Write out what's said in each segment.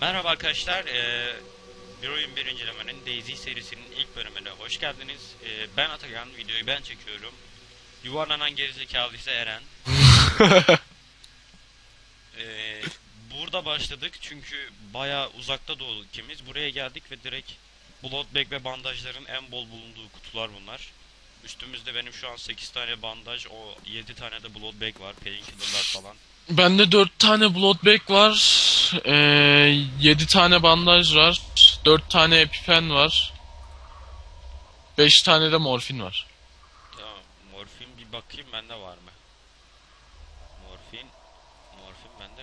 Merhaba arkadaşlar, eee, bir oyun bir incelemenin Daisy serisinin ilk bölümüne hoş geldiniz. Eee, ben Atakan, videoyu ben çekiyorum. Yuvarlanan gerizekalı ise Eren. Eee, burada başladık çünkü baya uzakta doğduk ikimiz. Buraya geldik ve direkt blood bag ve bandajların en bol bulunduğu kutular bunlar. Üstümüzde benim şu an 8 tane bandaj, o 7 tane de blood bag var, painkiller'lar falan. Bende 4 tane blood bag var. Ee, 7 tane bandaj var. 4 tane epipen var. 5 tane de morfin var. Tamam, morfin bir bakayım bende var mı? Morfin, morfin bende.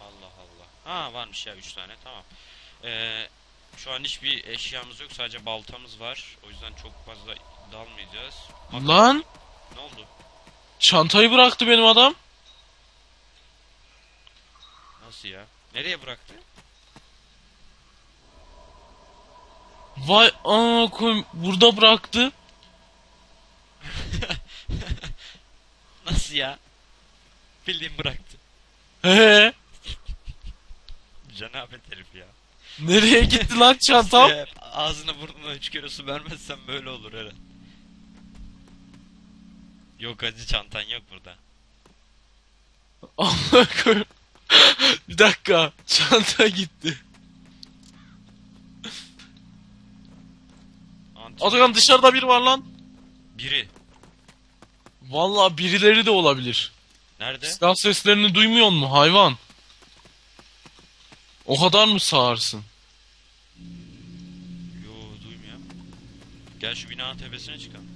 Allah Allah. Ha varmış ya 3 tane tamam. Ee, şu an hiçbir eşyamız yok sadece baltamız var. O yüzden çok fazla dalmayacağız. Bak- Lan Ne oldu? çantayı bıraktı benim adam. Nasıl ya? Nereye bıraktı? Vay aa koyayım, burada bıraktı. Nasıl ya? Bildiğin bıraktı. He. Cenabet herif ya. Nereye gitti lan çantam? Eğer Ağzına burnuna üç kere su vermezsen böyle olur Eren. Yok acı çantan yok burada. Amına koyayım. Bir dakika. Çanta gitti. Anti- Atakan dışarıda biri var lan. Biri. Vallahi birileri de olabilir. Nerede? Silah seslerini duymuyor mu hayvan? O kadar mı sağırsın? Yo duymuyorum. Gel şu binanın tepesine çıkalım.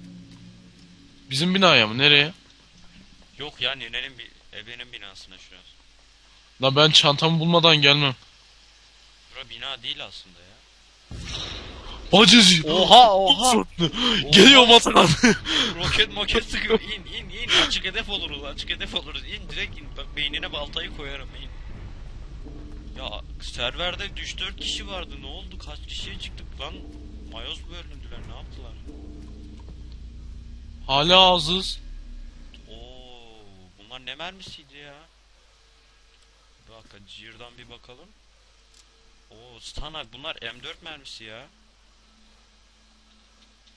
Bizim binaya mı? Nereye? Yok ya nenenin bir ebenin binasına şurası. La ben çantamı bulmadan gelmem. Bura bina değil aslında ya. Aciz. Oha oha. Geliyorum Atakan. Roket moket sıkıyor. İn in in. Açık hedef oluruz. Açık hedef oluruz. İn direkt in. Bak beynine baltayı koyarım in. Ya serverde 3-4 kişi vardı. Ne oldu? Kaç kişiye çıktık lan? Mayoz mu bölündüler? Ne yaptılar? Hala ağzız. Oo, bunlar ne mermisiydi ya? Dakika Cihir'dan bir bakalım. Oo, Stanak bunlar M4 mermisi ya.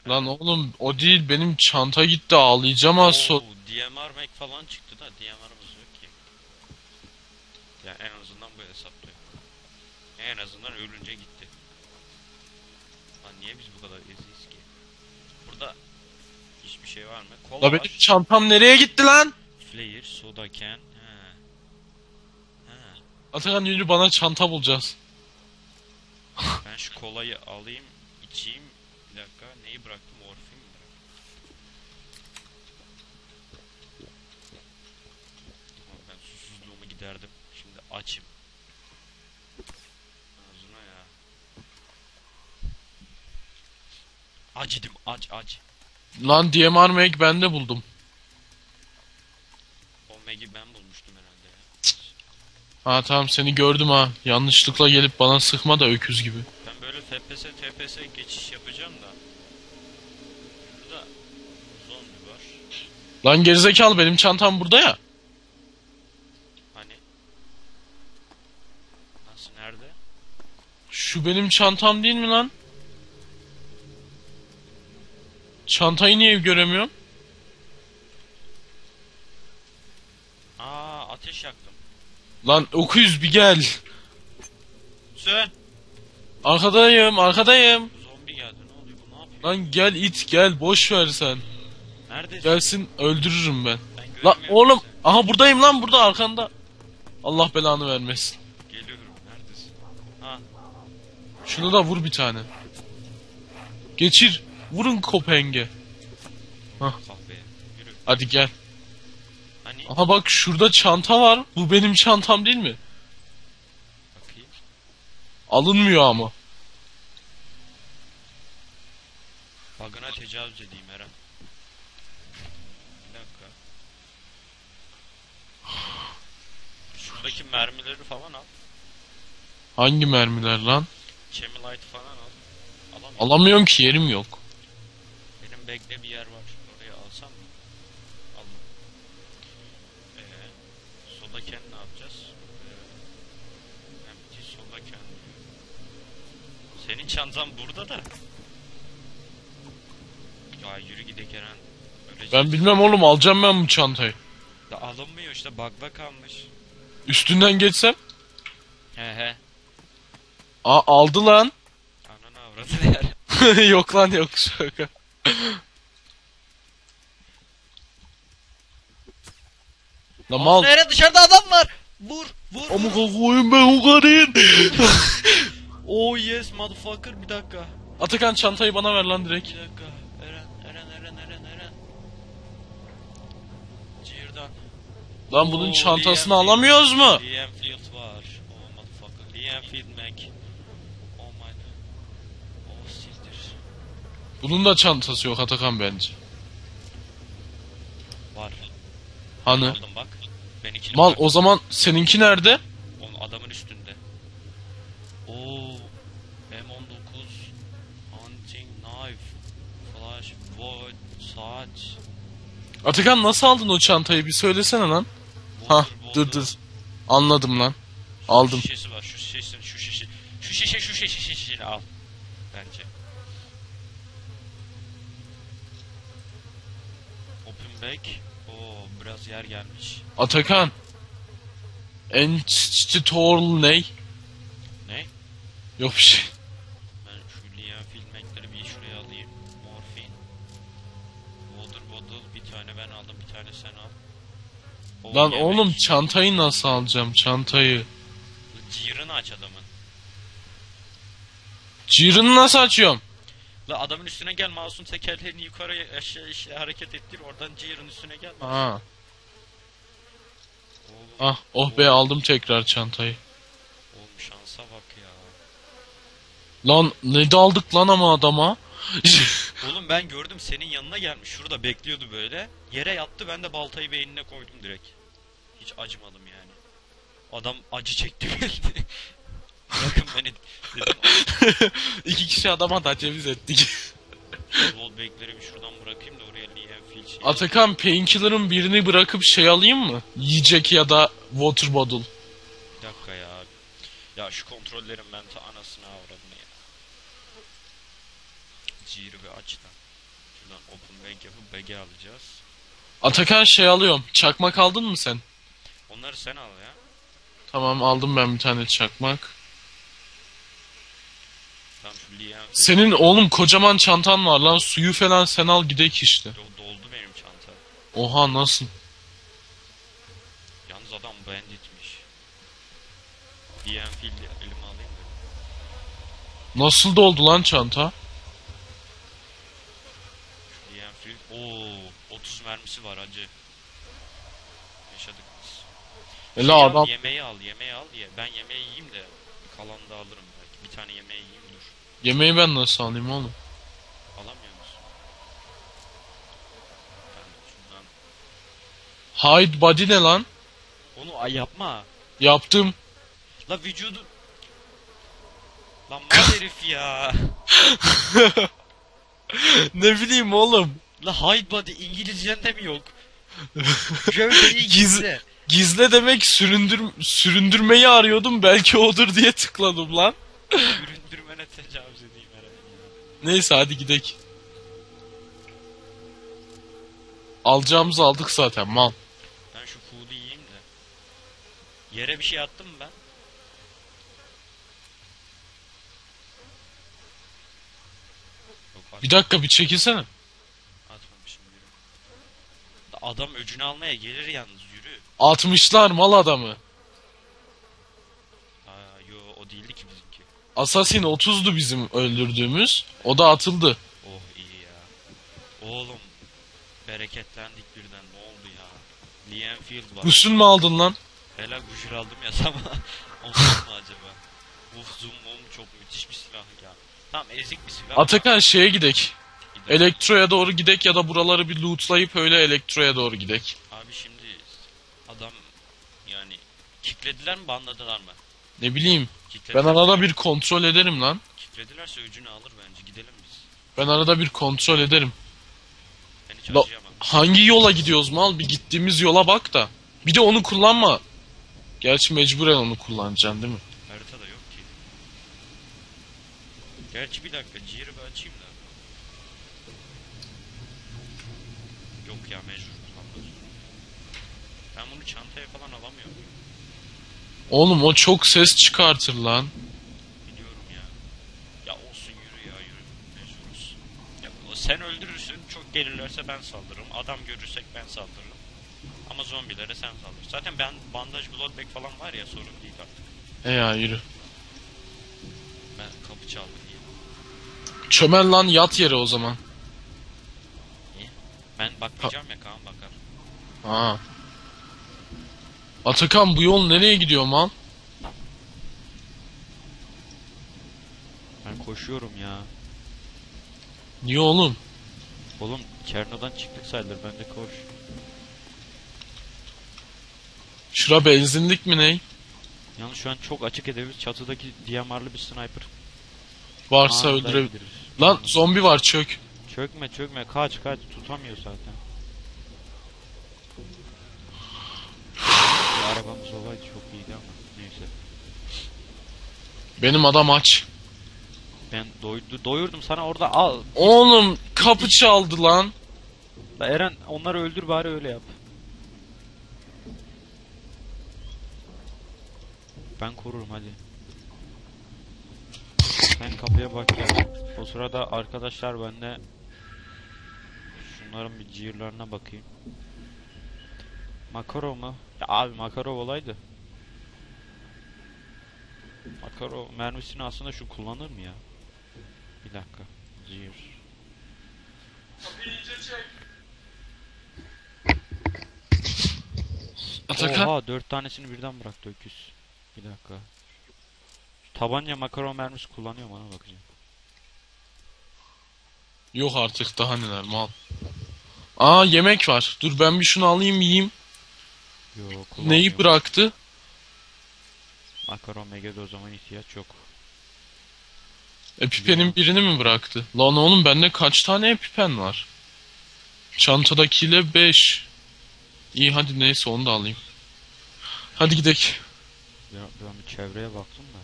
Lan oğlum o değil benim çanta gitti ağlayacağım az. Oo, DMR Mac falan çıktı da DMR'ımız yok ki. Yani en azından bu hesapta yok. En azından ölünce gitti. Lan niye biz bu kadar eziyiz ki? Burada hiçbir şey var mı? Kola La var. benim çantam nereye gitti lan? Flair, soda can. Atakan yürü bana çanta bulacağız. Ben şu kolayı alayım, içeyim. Bir dakika, neyi bıraktım? Morfin mi bıraktım? Tamam, ben susuzluğumu giderdim. Şimdi açım. Ağzına ya. Aç idim, aç aç. Lan DMR Mag ben de buldum. O Mag'i ben. Ha tamam seni gördüm ha. Yanlışlıkla gelip bana sıkma da öküz gibi. Ben böyle FPS TPS geçiş yapacağım da. Burada zombi var. Lan gerizekalı benim çantam burada ya. Hani? Nasıl nerede? Şu benim çantam değil mi lan? Çantayı niye göremiyorum? Aa ateş yaktım. Lan okuyuz bir gel. Sön. Arkadayım arkadayım. Zombi geldi ne oluyor bu ne yapıyor? Lan gel it gel boş ver sen. Neredesin? Gelsin öldürürüm ben. Ben Lan oğlum seni. aha buradayım lan burada arkanda. Allah belanı vermesin. Geliyorum neredesin? Ha Şuna da vur bir tane. Geçir. Vurun kopenge. Yürü. Hadi gel. Aha bak şurada çanta var. Bu benim çantam değil mi? bakayım. Alınmıyor ama. Bug'ına tecavüz edeyim Eren. Bir dakika. Şuradaki mermileri falan al. Hangi mermiler lan? Chemilite falan al. Alamıyorum. Alamıyorum ki yerim yok. Benim bekle bir yer var. Oraya alsam mı? Alma. Ee, soda can ne yapacağız? Ee, empty soda can Çantan burada da. Ya yürü gidek Eren. Öleceğiz. Ben bilmem oğlum alacağım ben bu çantayı. Da alınmıyor işte bakla kalmış. Üstünden geçsem. He he. Aa aldı lan. Ananı avradı yer. yok lan yok şaka. Lan mal. Eren dışarıda adam var. Vur vur. Ama koyayım ben o karıyım. Oh yes motherfucker bir dakika. Atakan çantayı bana ver lan direkt. Bir dakika. Eren Eren Eren Eren Eren. Cihirdan. Lan bunun Oo, çantasını Liam alamıyoruz mu? Liam Field var. Oh motherfucker. Liam Field Mac. Oh my. Oh siktir. Bunun da çantası yok Atakan bence. Var. Hani? Aldım bak. Mal bak. o zaman seninki nerede? Onun adamın üstünde. Oo. Atakan nasıl aldın o çantayı bir söylesene lan. Ha dur dur. Anladım lan. Aldım. Şişesi var şu şişesi şu şişe şu şişe şu şişe şu şişe al bence. Open back. Oo biraz yer gelmiş. Atakan. Enstitol ne? Ne? Yok bir şey. Ben şu Liam filmekleri bir şuraya alayım. Morfin. Water bottle bir tane ben aldım bir tane sen al. O Lan yemek. oğlum çantayı nasıl alacağım çantayı? Cığırını aç adamın. Cırını nasıl açıyorum? La adamın üstüne gel mouse'un tekerlerini yukarı aşağı işte hareket ettir oradan cığırın üstüne gel. Ha. Oğlum, Ah oh be aldım tekrar çantayı. oğlum şansa bak ya. Lan ne daldık lan ama adama? Oğlum ben gördüm senin yanına gelmiş şurada bekliyordu böyle. Yere yattı ben de baltayı beynine koydum direkt. Hiç acımadım yani. Adam acı çekti belli. Bırakın beni dedim. İki kişi adama da ceviz ettik. Wallback'leri bir şuradan bırakayım da oraya Liam Field şey. Atakan painkiller'ın birini bırakıp şey alayım mı? Yiyecek ya da water bottle. Bir dakika ya. Ya şu kontrollerim ben ta anasını avradım ya. Ciri ve açtan. Şuradan open bank yapıp BG alacağız. Atakan şey alıyorum. Çakmak aldın mı sen? Onları sen al ya. Tamam aldım ben bir tane çakmak. Tamam şu Liam Field Senin oğlum kocaman çantan var lan suyu falan sen al gidek işte. do- doldu benim çanta. Oha nasıl? Yalnız adam banditmiş. Liam Field'i elime alayım da. Nasıl doldu lan çanta? Liam. Oo, 30 mermisi var acı. Şey al, adam yemeği al, yemeği al diye. Ben yemeği yiyeyim de kalanı da alırım belki. Bir tane yemeği yiyeyim dur. yemeği ben nasıl alayım oğlum? Alamıyor musun? Ben şundan... Hide body ne lan? Onu ay yapma. Yaptım. La vücudu... Lan mal herif ya. ne bileyim oğlum. La hide body İngilizcende mi yok? Gövdeyi Giz- gizle. Gizle demek süründür süründürmeyi arıyordum belki odur diye tıkladım lan. Süründürmene tecavüz edeyim herhalde. Neyse hadi gidek. Alacağımızı aldık zaten mal. Ben şu food'u yiyeyim de. Yere bir şey attım mı ben? Yok Bir dakika bir çekilsene. atmamışım Adam öcünü almaya gelir yalnız 60'lar mal adamı. Ha yo o değildi ki bizimki. Assassin 30'du bizim öldürdüğümüz. O da atıldı. Oh iyi ya. Oğlum bereketlendik birden ne oldu ya? Liam Field var. Gusül mü aldın lan? Helal guşur aldım ya ama ondan mı acaba? Uf zoom mum çok müthiş bir silah ya. Tamam ezik bir silah. Atakan şeye gidek. Gidelim. Elektroya doğru gidek ya da buraları bir lootlayıp öyle elektroya doğru gidek. Abi şimdi adam yani kicklediler mi banladılar mı? Ne bileyim. Ben Kicklediler arada bir kontrol ederim lan. Kickledilerse öcünü alır bence gidelim biz. Ben arada bir kontrol ederim. Ben hiç La- acıyamam. Hangi yola gidiyoruz mal? Bir gittiğimiz yola bak da. Bir de onu kullanma. Gerçi mecburen onu kullanacaksın değil mi? Haritada yok ki. Gerçi bir dakika ciğeri bir açayım da. Yok ya mecbur kullanmaz. Ben bunu çantaya falan alamıyorum. Oğlum o çok ses çıkartır lan. Biliyorum ya. Ya olsun yürü ya yürü. Mecburuz. Ya, sen öldürürsün. Çok gelirlerse ben saldırırım. Adam görürsek ben saldırırım. Ama zombilere sen saldır. Zaten ben bandaj bloodback falan var ya sorun değil artık. E ya yürü. Ben kapı çaldı diye. Çömel lan yat yere o zaman. Ben bakmayacağım ya Kaan bakar. Ha. Atakan bu yol nereye gidiyor man? Ben koşuyorum ya. Niye oğlum? Oğlum Çerno'dan çıktık sayılır ben de koş. Şura benzinlik mi ney? Yalnız şu an çok açık hedefimiz çatıdaki DMR'lı bir sniper. Varsa Anında öldürebilir. indirir. Lan zombi var çök. Çökme çökme kaç kaç tutamıyor zaten. Arabamız olaydı çok iyiydi ama neyse. Benim adam aç. Ben doydu, doyurdum sana orada al. Oğlum kapı çaldı lan. La Eren onları öldür bari öyle yap. Ben korurum hadi. Sen kapıya bak ya. O sırada arkadaşlar ben de şunların bir ciğerlerine bakayım. Makarov mu? Ya abi Makarov olaydı. Makarov mermisini aslında şu kullanır mı ya? Bir dakika. Ciğer. Atakan. Oha dört tanesini birden bıraktı öküz. Bir dakika. Tabanca makaron mermisi kullanıyor ona bakacağım. Yok artık daha neler mal. Aa yemek var. Dur ben bir şunu alayım yiyeyim. Yo. Neyi bıraktı? Makaron megade o zaman ihtiyaç yok. Epipen'in birini mi bıraktı? Lan oğlum bende kaç tane epipen var? Çantadakiyle 5. İyi hadi neyse onu da alayım. Hadi gidelim. Ben, ben bir çevreye baktım da.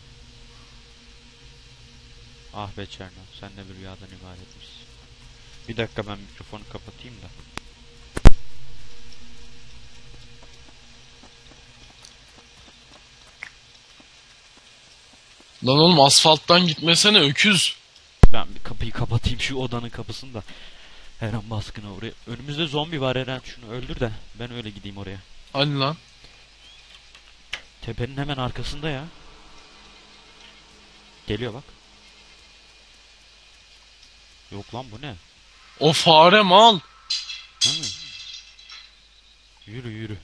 Ah be Çerno sen de bir rüyadan ibaretmişsin. Bir dakika ben mikrofonu kapatayım da. Lan oğlum asfalttan gitmesene öküz. Ben bir kapıyı kapatayım şu odanın kapısını da. Her an baskına oraya. Önümüzde zombi var Eren şunu öldür de ben öyle gideyim oraya. Hadi lan. Tepenin hemen arkasında ya. Geliyor bak. Yok lan bu ne? O fare mal. Ha mı? Yürü yürü.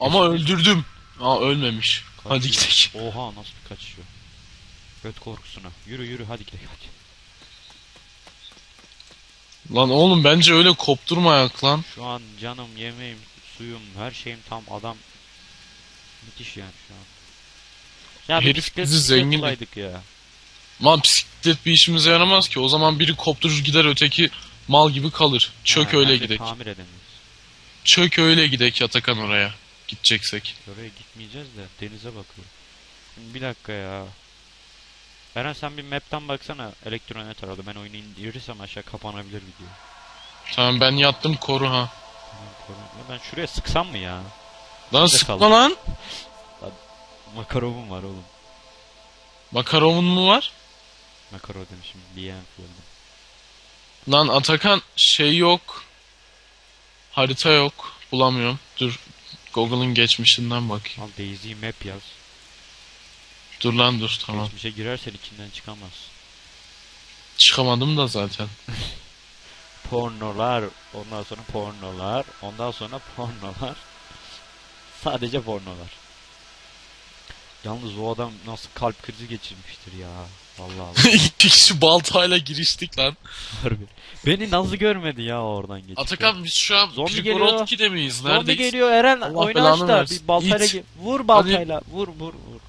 Ama öldürdüm. Aa ölmemiş. Hadi gidelim. Oha nasıl bir kaçıyor. Göt korkusuna. Yürü yürü hadi gidelim hadi. Lan oğlum bence öyle kopturma ayak lan. Şu an canım, yemeğim, suyum, her şeyim tam adam. Müthiş yani şu an. Ya Herif bisiklet, bizi bisiklet zengin- bulaydık ya. Lan bisiklet bir işimize yaramaz ki. O zaman biri kopturur gider öteki mal gibi kalır. Çök Ha, öyle bence gidek. Tamir edemeyiz. Çök öyle gidek Yatakan oraya. Gideceksek. Oraya gitmeyeceğiz de denize bakıyor. Bir dakika ya. Eren sen bir map'ten baksana elektronet aradı. Ben oyunu indirirsem aşağı kapanabilir video. Tamam ben yattım koru ha. Tamam, koru- Ya Ben şuraya sıksam mı ya? Lan Nerede sıkma kaldı? lan. Makarov'um var oğlum. Makarovun mu var? Makarov demişim. Liam Field'im. Lan Atakan şey yok. Harita yok. Bulamıyorum. Dur. Google'ın geçmişinden bakayım. Al Daisy map yaz. Dur lan dur tamam. Geçmişe girersen içinden çıkamaz. Çıkamadım da zaten. Pornolar, ondan sonra pornolar, ondan sonra pornolar. Sadece pornolar. Yalnız o adam nasıl kalp krizi geçirmiştir ya. Vallahi Allah. İki kişi baltayla giriştik lan. harbi. Beni nasıl görmedi ya oradan geçti. Atakan biz şu an Zombi Prigorod miyiz? Zombi Neredeyiz? geliyor Eren Allah oyunu belanı aç da versin. bir baltayla İt. vur baltayla vur vur vur.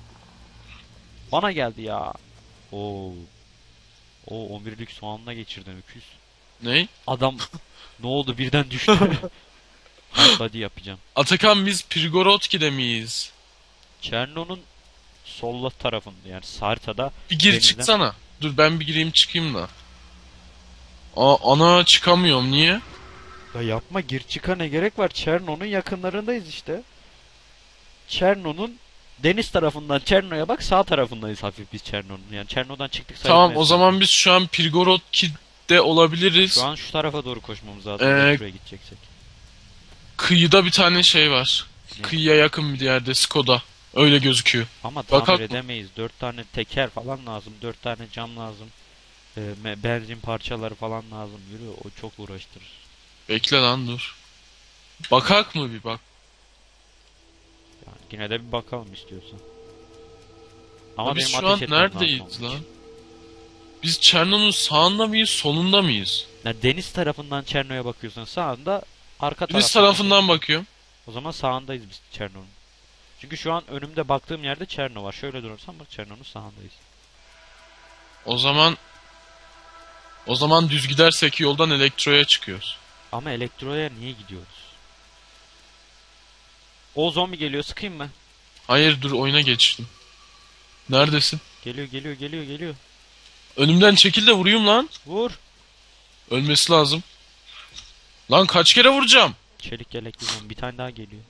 Bana geldi ya. Oo. O 11'lik soğanla geçirdim öküz. Ne? Adam ne oldu birden düştü. Body yapacağım. Atakan biz Prigorodki'de miyiz? Çerno'nun solla tarafında yani haritada Bir gir Denizden. çıksana. Dur ben bir gireyim çıkayım da. Aa, ana çıkamıyorum niye? Ya yapma gir çıka ne gerek var? Çerno'nun yakınlarındayız işte. Çerno'nun deniz tarafından Çerno'ya bak sağ tarafındayız hafif biz Çerno'nun. Yani Çerno'dan çıktık Tamam sayılmayız. o zaman biz şu an Pirgorodki'de olabiliriz. Şu an şu tarafa doğru koşmamız lazım. Ee, Şuraya gideceksek. Kıyıda bir tane şey var. Ne? Kıyıya yakın bir yerde Skoda. Öyle gözüküyor. Ama tamir Bakak mı? edemeyiz. Dört tane teker falan lazım. Dört tane cam lazım. Me- benzin parçaları falan lazım. Yürü o çok uğraştırır. Bekle lan dur. Bakak mı bir bak. Yani yine de bir bakalım istiyorsan. Ama biz şu an neredeyiz lan? Biz Çerno'nun sağında mıyız, solunda mıyız? Ya deniz tarafından Çerno'ya bakıyorsan sağında, arka Deniz tarafından bakıyorum. O zaman sağındayız biz Çerno'nun. Çünkü şu an önümde baktığım yerde Çerno var. Şöyle durursam bak Çerno'nun sağındayız. O zaman o zaman düz gidersek yoldan elektroya çıkıyoruz. Ama elektroya niye gidiyoruz? O zombi geliyor sıkayım mı? Hayır dur oyuna geçtim. Neredesin? Geliyor geliyor geliyor geliyor. Önümden çekil de vurayım lan. Vur. Ölmesi lazım. Lan kaç kere vuracağım? Çelik yelekli zombi. Bir tane daha geliyor.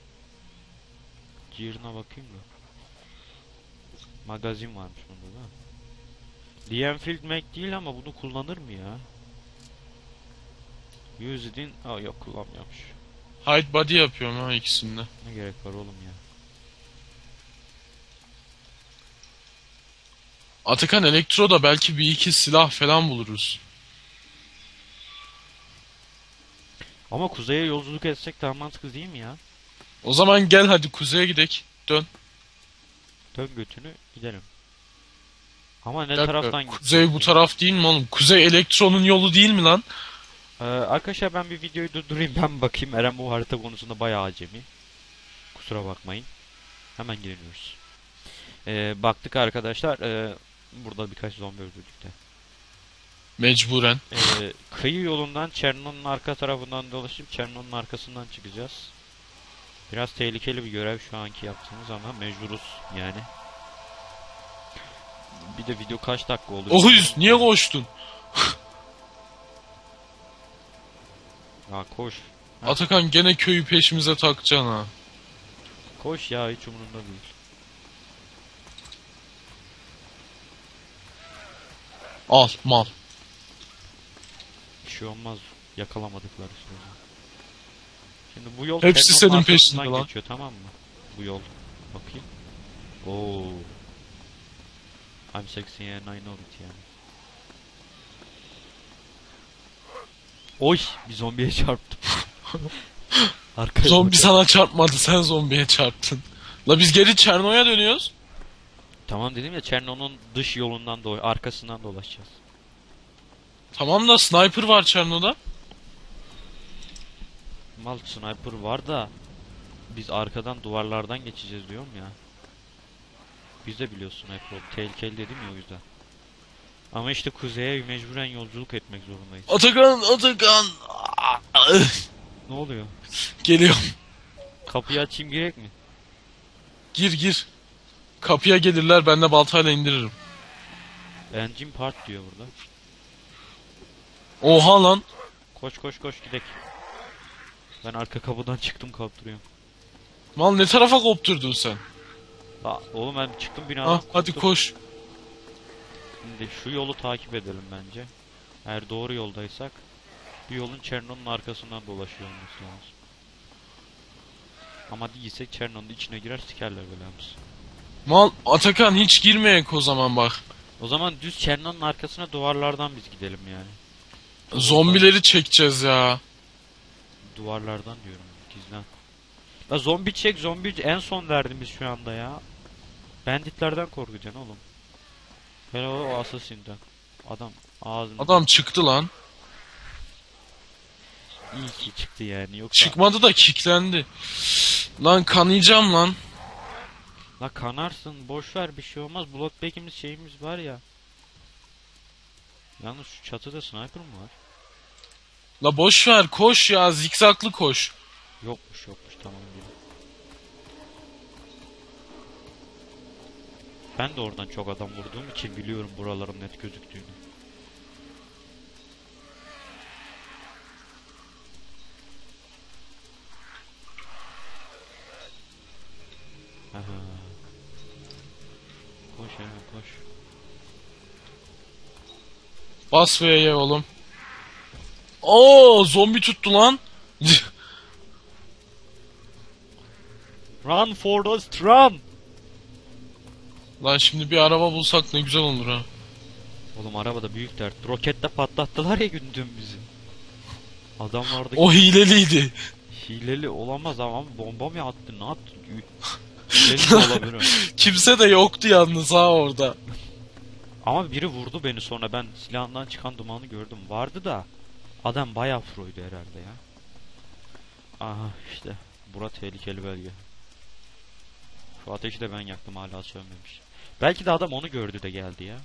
Ciğerine bakayım da. Magazin varmış bunda da. The Enfield Mac değil ama bunu kullanır mı ya? Use it in... Aa yok kullanmıyormuş. Hide body yapıyorum ha ikisinde. Ne gerek var oğlum ya? Atakan elektroda belki bir iki silah falan buluruz. Ama kuzeye yolculuk etsek daha mantıklı değil mi ya? O zaman gel hadi kuzeye gidek. Dön. Dön götünü gidelim. Ama ne Bir dakika, taraftan Kuzey bu taraf değil mi oğlum? Kuzey elektronun yolu değil mi lan? Ee, arkadaşlar ben bir videoyu durdurayım ben bakayım. Eren bu harita konusunda bayağı acemi. Kusura bakmayın. Hemen giriniyoruz. Ee, baktık arkadaşlar. ee, burada birkaç zombi öldürdük de. Mecburen. Ee, kıyı yolundan Çerno'nun arka tarafından dolaşıp Çerno'nun arkasından çıkacağız. Biraz tehlikeli bir görev şu anki yaptığımız ama mecburuz yani. Bir de video kaç dakika oldu? Oğuz niye koştun? Ya koş. Ha. Atakan gene köyü peşimize takacaksın ha. Koş ya hiç umurumda değil. Al mal. Bir şey olmaz yakalamadıkları sürece. Şimdi bu yol Hepsi Çerno'nun senin peşinde lan. geçiyor tamam mı? Bu yol. Bakayım. Oo. I'm sexy and I know it yani. Oy! Bir zombiye çarptım. Arkaya Zombi sana çarpmadı sen zombiye çarptın. La biz geri Çerno'ya dönüyoruz. Tamam dedim ya Çerno'nun dış yolundan do arkasından dolaşacağız. Tamam da sniper var Çerno'da. Mal sniper var da biz arkadan duvarlardan geçeceğiz diyorum ya. Biz de biliyorsun sniper oldu. Tehlikeli dedim ya o yüzden. Ama işte kuzeye mecburen yolculuk etmek zorundayız. Atakan Atakan. Ne oluyor? Geliyorum. Kapıyı açayım gerek mi? Gir gir. Kapıya gelirler ben de baltayla indiririm. Engine part diyor burada. Oha lan. Koş koş koş gidek. Ben arka kapıdan çıktım kaptırıyorum. Mal ne tarafa kopturdun sen? La, oğlum ben çıktım binadan Ha, hadi koş. Şimdi şu yolu takip edelim bence. Eğer doğru yoldaysak bir yolun Çerno'nun arkasından dolaşıyor olması lazım. Ama değilsek Çerno'nun içine girer sikerler belamız. Mal Atakan hiç girmeyek o zaman bak. O zaman düz Çerno'nun arkasına duvarlardan biz gidelim yani. Zombileri çekeceğiz ya. Duvarlardan diyorum gizlen. La zombi çek zombi en son derdimiz şu anda ya. Banditlerden korkacaksın oğlum. Hele o, Assassin'den. Adam ağzını Adam çıktı lan. iyi ki çıktı yani yoksa Çıkmadı da kicklendi. Lan kanayacağım lan. La kanarsın boş ver bir şey olmaz. Bloodback'imiz şeyimiz var ya. Yalnız şu çatıda sniper mı var? La boş ver koş ya zikzaklı koş. Yokmuş yokmuş tamam gibi. Ben de oradan çok adam vurduğum için biliyorum buraların net gözüktüğünü. Aha. Koş hemen koş. Bas V'ye oğlum. Oo zombi tuttu lan. Run Forrest run! lan şimdi bir araba bulsak ne güzel olur ha. Oğlum arabada büyük dert. Rokette patlattılar ya gündüm bizi. Adamlardaki O hileliydi. hileli olamaz ama bomba mı attı ne yaptı? Hileli de olabilir. o. Kimse de yoktu yalnız ha orada. Ama biri vurdu beni sonra ben silahından çıkan dumanı gördüm. Vardı da adam bayağı proydu herhalde ya. Aha işte. Bura tehlikeli bölge. Şu ateşi de ben yaktım hala sönmemiş. Belki de adam onu gördü de geldi ya.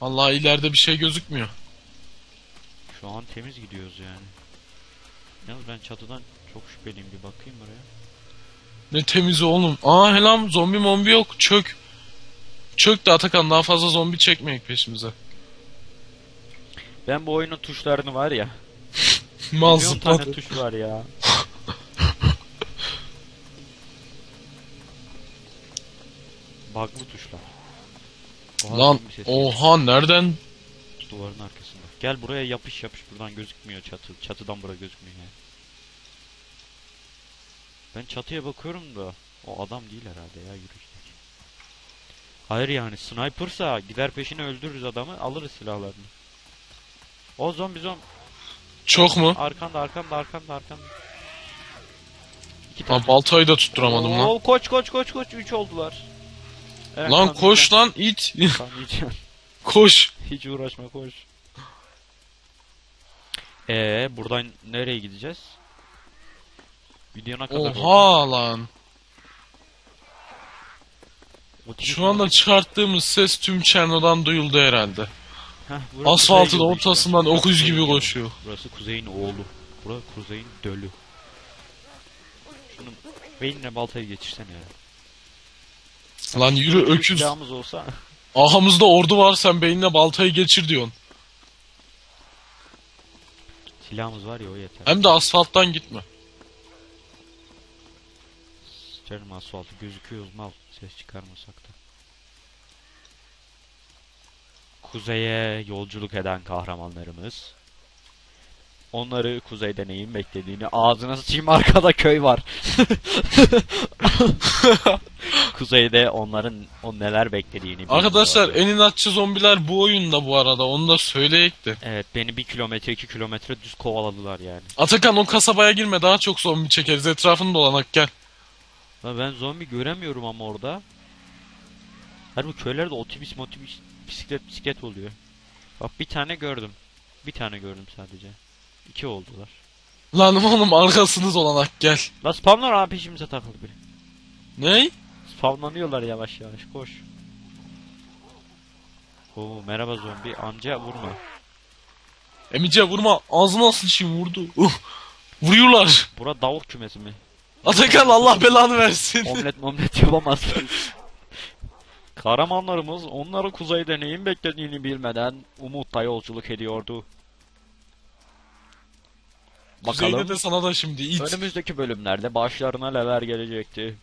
Allah ileride bir şey gözükmüyor. Şu an temiz gidiyoruz yani. Yalnız ben çatıdan çok şüpheliyim bir bakayım oraya. Ne temizi oğlum. Aa helam zombi mombi yok. Çök. Çök de Atakan daha fazla zombi çekmeyek peşimize. Ben bu oyunun tuşlarını var ya. Mal Milyon tane zıpladı. tuş var ya. Bug'lı tuşlar. Oha, Lan bir ses oha nereden? duvarın arkasında. Gel buraya yapış yapış buradan gözükmüyor çatı. Çatıdan bura gözükmüyor yani. Ben çatıya bakıyorum da o adam değil herhalde ya yürüyüşteki. Hayır yani snipersa gider peşine öldürürüz adamı alırız silahlarını. O zombi zombi Çok mu? arkanda arkanda arkanda arkanda. İki tane. Ha baltayı da tutturamadım lan. Oo, koç koç koç koç 3 oldular. Evet, Lan tamam, koş tamam. lan it. Tamam, koş. hiç uğraşma koş. Ee buradan nereye gideceğiz? Videona kadar oldu. Oha lan. Şu anda çıkarttığımız ses tüm Çerno'dan duyuldu herhalde. Heh, burası Asfaltın yolu işte. ortasından Burası okuz kuzey gibi yolu. koşuyor. Burası kuzeyin oğlu. Burası kuzeyin dölü. Şunun beynine baltayı geçirsene ya. Lan yürü Bir öküz. silahımız olsa Ahamızda ordu var sen beynine baltayı geçir diyorsun. silahımız var ya o yeter. Hem de asfalttan gitme. Canım asfaltı gözüküyoruz mal. Ses çıkarmasak da. Kuzeye yolculuk eden kahramanlarımız. Onları kuzeyde neyin beklediğini ağzına sıçayım arkada köy var. Kuzeyde onların o neler beklediğini Arkadaşlar en inatçı zombiler bu oyunda bu arada onu da söyleyek de. Evet beni bir kilometre iki kilometre düz kovaladılar yani. Atakan o kasabaya girme daha çok zombi çekeriz etrafını dolanak gel. Lan ben zombi göremiyorum ama orada. Her bu köylerde otobüs motobüs bisiklet bisiklet oluyor. Bak bir tane gördüm. Bir tane gördüm sadece. İki oldular. Lan oğlum arkasını dolanak gel. La spamlar abi peşimize takıldı biri. Ney? Spamlanıyorlar yavaş yavaş koş. Oo merhaba zombi amca vurma. Emice vurma ağzına sıçayım vurdu. Uh, Vuruyorlar. Bura davuk kümesi mi? Atakan Allah belanı versin. Omlet momlet yapamazlar. Kahramanlarımız onları kuzeyde neyin beklediğini bilmeden umutla yolculuk ediyordu. Kuzeyde Bakalım de sana da şimdi it. önümüzdeki bölümlerde başlarına neler gelecekti.